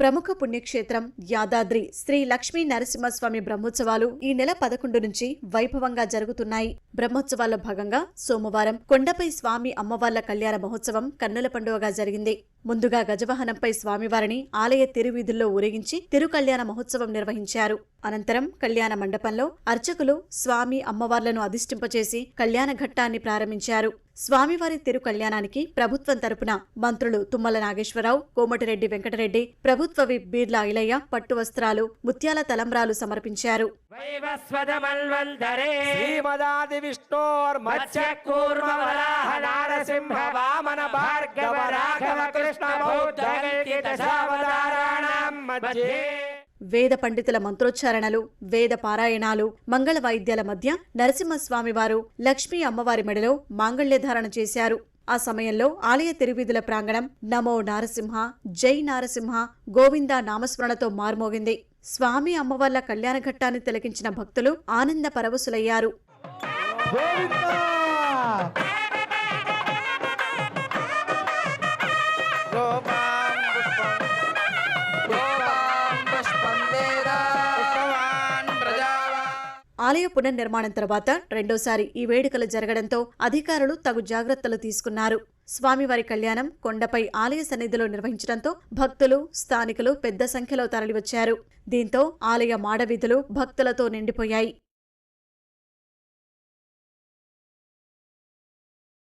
ప్రముఖ పుణ్యక్షేత్రం యాదాద్రి శ్రీ లక్ష్మీ నరసింహస్వామి బ్రహ్మోత్సవాలు ఈ నెల పదకొండు నుంచి వైభవంగా జరుగుతున్నాయి. బ్రహ్మోత్సవాల్లో భాగంగా సోమవారం కొండపై స్వామి అమ్మవార్ల కళ్యాణ మహోత్సవం కన్నుల పండుగగా జరిగింది. ముందుగా గజవాహనంపై స్వామివారిని ఆలయ తిరువీధుల్లో ఊరేగించి తిరుకళ్యాణ మహోత్సవం నిర్వహించారు. అనంతరం కళ్యాణ మండపంలో అర్చకులు స్వామి అమ్మవార్లను అధిష్టింపచేసి కళ్యాణ ఘట్టాన్ని ప్రారంభించారు. స్వామివారి తిరు కళ్యాణానికి ప్రభుత్వం తరపున మంత్రులు తుమ్మల నాగేశ్వరరావు కోమటిరెడ్డి వెంకటరెడ్డి ప్రభుత్వ విప్ బీర్లా ఇలయ్య పట్టు వస్త్రాలు ముత్యాల తలంబ్రాలు సమర్పించారు. వామన వేద పండితుల మంత్రోచ్చారణలు వేద పారాయణాలు మంగళ వాయిద్యాల మధ్య నరసింహస్వామివారు లక్ష్మీ అమ్మవారి మెడలో మాంగళ్యధారణ చేశారు. ఆ సమయంలో ఆలయ తిరువీధుల ప్రాంగణం నమో నారసింహ జై నారసింహ గోవింద నామస్మరణతో మార్మోగింది. స్వామి అమ్మవార్ల కళ్యాణ ఘట్టాన్ని తిలకించిన భక్తులు ఆనంద పరవశులయ్యారు. ఆలయ పునర్నిర్మాణం తర్వాత రెండోసారి ఈ వేడుకలు జరగడంతో అధికారులు తగు జాగ్రత్తలు తీసుకున్నారు. స్వామివారి కళ్యాణం కొండపై ఆలయ సన్నిధిలో నిర్వహించడంతో భక్తులు స్థానికులు పెద్ద సంఖ్యలో తరలివచ్చారు. దీంతో ఆలయ మాడవీధులు భక్తులతో నిండిపోయాయి.